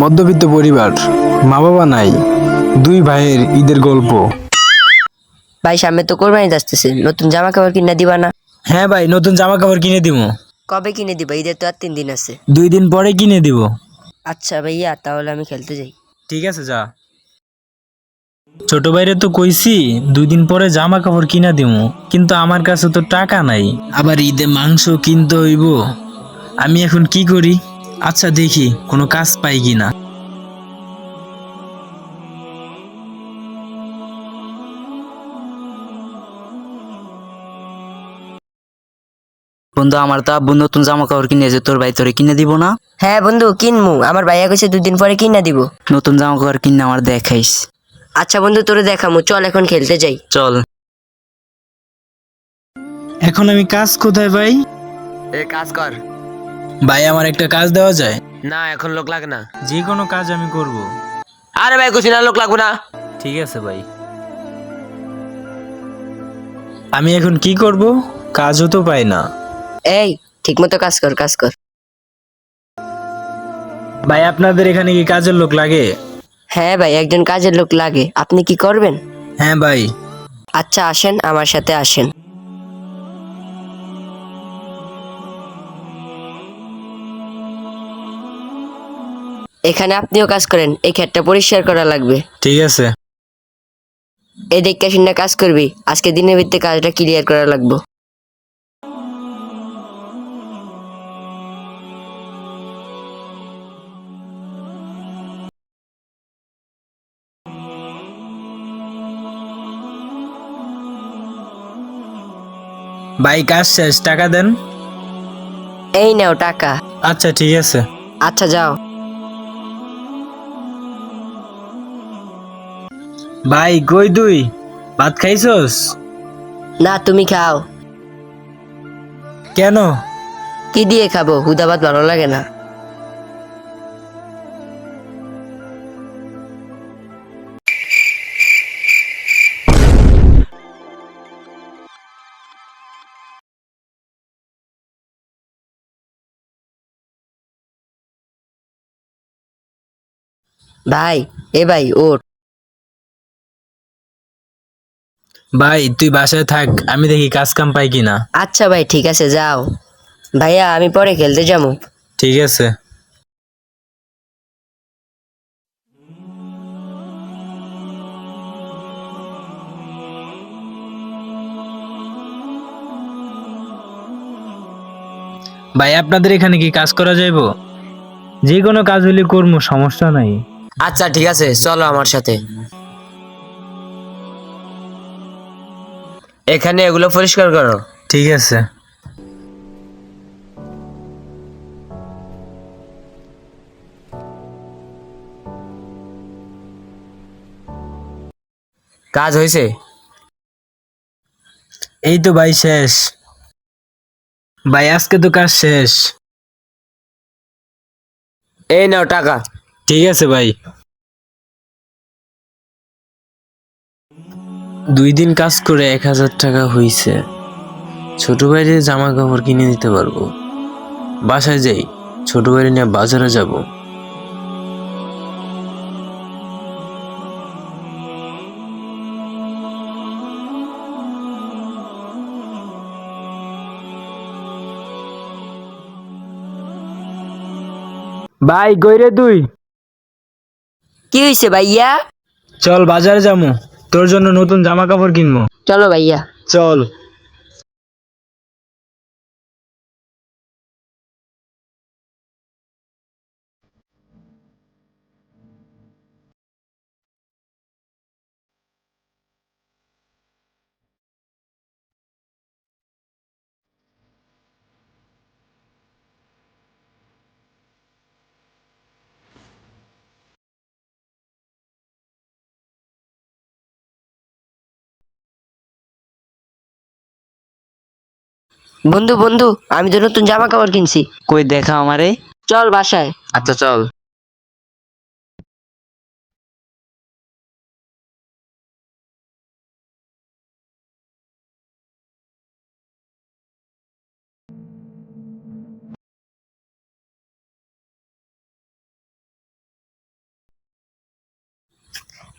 মধ্যবিত্ত পরিবার মা বাবা নাই দুই ভাইয়ের ঈদের গল্প। ভাই সামনে তো কোরবানি আসতেছে নতুন জামা কাপড় কিনে দিবা না? হ্যাঁ ভাই নতুন জামা কাপড় কিনে দিব কবে কিনে দিবা? ঈদের তো আর তিন দিন আছে। দুই দিন পরে কিনে দিব। আচ্ছা ভাইয়া তাহলে আমি খেলতে যাই। ঠিক আছে যা। ছোট ভাইরে তো কইছি দুই দিন পরে জামা কাপড় কিনা দিব কিন্তু আমার কাছে তো টাকা নাই। আবার ঈদে মাংস কিনতে হইব। আমি এখন কি করি? আচ্ছা দেখি কোনো কাজ পাই কিনা বন্ধু আমার তো আব্বু নতুন জামা কাপড় কিনেছে তোর ভাই তোরে কিনে দিব না? হ্যাঁ বন্ধু কিনমু। আমার ভাইয়া কইছে দুদিন পরে কিনা দিব। নতুন জামা কাপড় কিনে আমার দেখাইস। আচ্ছা বন্ধু তোরে দেখামু। চল এখন খেলতে যাই। চল। এখন আমি কাজ কোথায় ভাই? এ কাজ কর। ভাই আমার একটা কাজ দেওয়া যায়? না এখন লোক লাগে না। যে কোনো কাজ আমি করব। আরে ভাই কুছি না লোক লাগবে না। ঠিক আছে ভাই। আমি এখন কি করব? কাজও তো পাই না। এই ঠিক মতো কাজ কর কাজ কর। ভাই আপনাদের এখানে কি কাজের লোক লাগে? হ্যাঁ ভাই একজন কাজের লোক লাগে। আপনি কি করবেন? হ্যাঁ ভাই। আচ্ছা আসেন আমার সাথে আসেন। এখানে আপনিও কাজ করেন এই ক্ষেতটা পরিষ্কার করা লাগবে। ঠিক আছে। এই দেখে শুনে কাজ করবি আজকে দিনের ভিত্তিতে কাজটা ক্লিয়ার করা লাগবে। ভাই কাজ শেষ টাকা দেন। এই নাও টাকা। আচ্ছা ঠিক আছে। আচ্ছা যাও। ভাই কই তুই? ভাত খাইছস? না তুমি খাও। কেন? কি দিয়ে খাব? হুদাবাদ ভালো লাগে না। ভাই এ ভাই ওঠ। ভাই তুই বাসায় থাক আমি দেখি কাজ কাম পাই কিনা। আচ্ছা ভাই ঠিক আছে যাও। ভাইয়া আমি পরে খেলতে যাব। ঠিক আছে। ভাই আপনাদের এখানে কি কাজ করা যাইব? যে কোনো কাজ হলে করব সমস্যা নাই। আচ্ছা ঠিক আছে চলো আমার সাথে। এখানে এগুলো পরিষ্কার করো। ঠিক আছে। কাজ হয়েছে এই তো ভাই শেষ। ভাই আজকে তো কাজ শেষ। এই নাও টাকা। ঠিক আছে ভাই। দুই দিন কাজ করে এক হাজার টাকা হইছে। ছোট ভাইরে জামা কাপড় কিনে দিতে পারব। বাসায় যাই ছোট ভাইরে নিয়ে বাজারে যাব। ভাই গইরে তুই কি হয়েছে ভাইয়া? চল বাজারে যাব তোর জন্য নতুন জামা কাপড় কিনবো। চলো ভাইয়া। চল। বন্ধু বন্ধু আমি তো নতুন জামা কাপড় কিনছি। কই দেখা আমারে। চল বাসায়। আচ্ছা চল।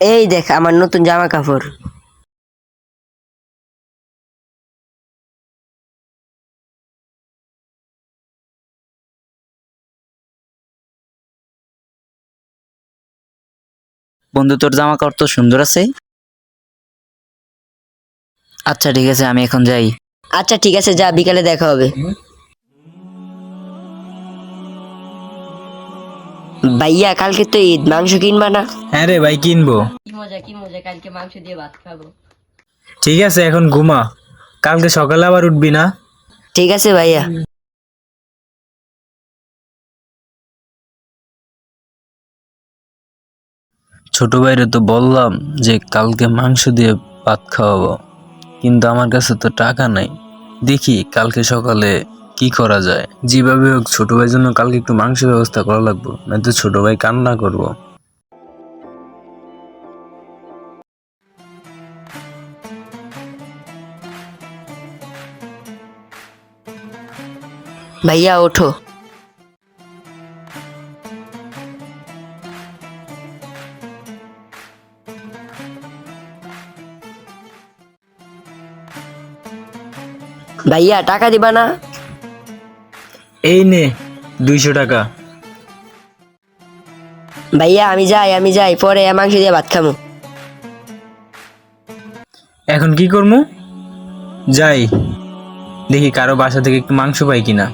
এই দেখ আমার নতুন জামা কাপড় বন্ধু তোর জামা কাপড় তো সুন্দর আছে। আচ্ছা ঠিক আছে আমি এখন যাই। আচ্ছা ঠিক আছে যা বিকালে দেখা হবে। ভাইয়া কালকে তো ঈদ মাংস কিনবা না? হ্যাঁ রে ভাই কিনবো। কি মজা কি মজা কালকে মাংস দিয়ে ভাত খাব। ঠিক আছে এখন ঘুমা। কালকে সকালে আবার উঠবি না? ঠিক আছে ভাইয়া। ছোট ভাইরে তো বললাম যে কালকে মাংস দিয়ে ভাত খাওয়াবো, কিন্তু আমার কাছে তো টাকা নাই। দেখি কালকে সকালে কি করা যায়। যেভাবে হোক, ছোট ভাইয়ের জন্য কালকে একটু মাংস ব্যবস্থা করা লাগবে, নয়তো ছোট ভাই কান্না করব। ভাইয়া, ওঠো। ভাইয়া টাকা দিবা না? এই নে দুইশো টাকা। ভাইয়া আমি যাই আমি যাই পরে মাংস দিয়ে ভাত খামো। এখন কি করব যাই দেখি কারও বাসা থেকে একটু মাংস পাই কিনা।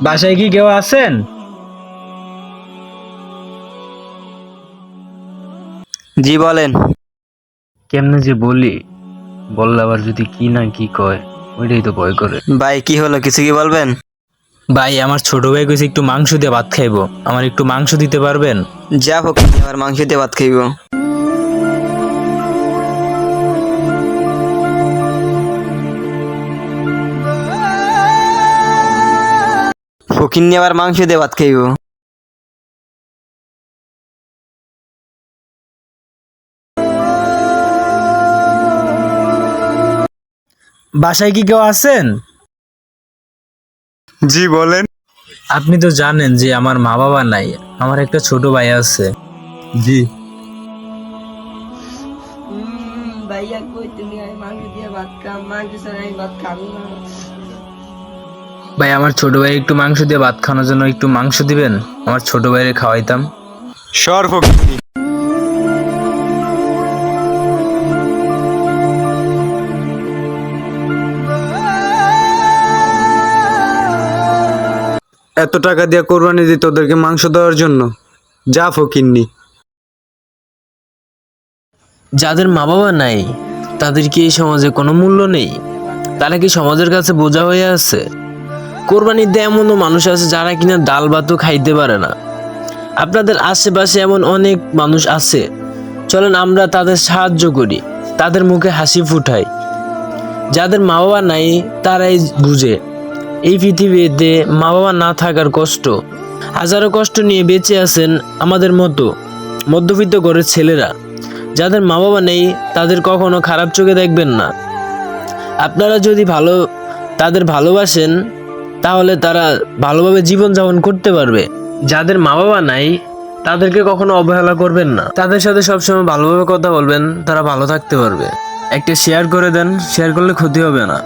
বাসায় কি কেউ আছেন? জি বলেন। কেমনে যে বলি বললে আবার যদি কি না কি কয় ওইটাই তো ভয় করে। ভাই কি হলো কিছু কি বলবেন? ভাই আমার ছোট ভাই কইছে একটু মাংস দিয়ে ভাত খাইবো। আমার একটু মাংস দিতে পারবেন? যা হোক আবার মাংস দিয়ে ভাত খাইব। ফকির নিয়ে আবার মাংস দিয়ে ভাত খাইব। বাসায় কি কেউ আছেন? জি বলেন। আপনি তো জানেন যে আমার মা বাবা নাই আমার একটা ছোট ভাই আছে। জি। ভাইয়া কই তুমি? আমি মাংস দিয়ে ভাত খাম মাংস ছাড়া আমি ভাত খাব না। ভাই আমার ছোট ভাই একটু মাংস দিয়ে ভাত খাওয়ানোর জন্য একটু মাংস দিবেন? আমার ছোট ভাইরে খাওয়াইতাম। সর এত টাকা দিয়ে কোরবানি দিই তোদেরকে মাংস দেওয়ার জন্য? যা ফকিরনি যাদের মা বাবা নাই তাদের কি এই সমাজে কোনো মূল্য নেই? তারা কি সমাজের কাছে বোঝা হয়ে আছে? কোরবানির দিয়ে এমনও মানুষ আছে যারা কিনা ডাল ভাতও খাইতে পারে না। আপনাদের আশেপাশে এমন অনেক মানুষ আছে। চলেন আমরা তাদের সাহায্য করি, তাদের মুখে হাসি ফুটাই। যাদের মা বাবা নাই, তারাই বুঝে। এই পৃথিবীতে মা বাবা না থাকার কষ্ট। হাজারো কষ্ট নিয়ে বেঁচে আছেন আমাদের মতো, মধ্যবিত্ত ঘরের ছেলেরা। যাদের মা বাবা নেই, তাদের কখনো খারাপ চোখে দেখবেন না। আপনারা যদি ভালো, তাদের ভালোবাসেন তাহলে তারা ভালোভাবে জীবনযাপন করতে পারবে। যাদের মা বাবা নাই, তাদেরকে কখনো অবহেলা করবেন না। তাদের সাথে সবসময় ভালোভাবে কথা বলবেন, তারা ভালো থাকতে পারবে। একটা শেয়ার করে দেন শেয়ার করলে ক্ষতি হবে না।